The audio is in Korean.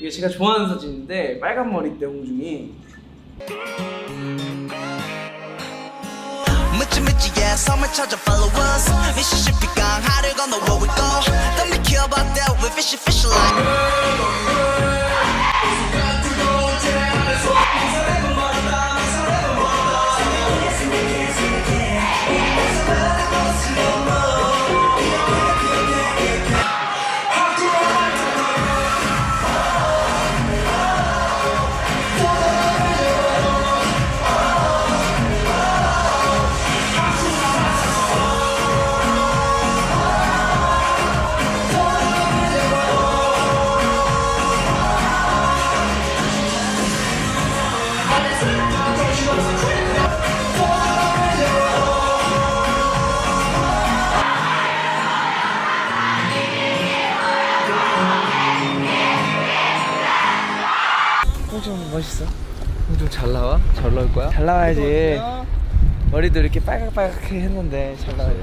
이게 제가 좋아하는 사진인데 빨간 머리 때 홍중이 홍중 멋있어? 홍중 잘 나와? 잘 나올 거야? 잘 나와야지 머리도 이렇게 빨갛빨갛게 했는데 잘 나와야 돼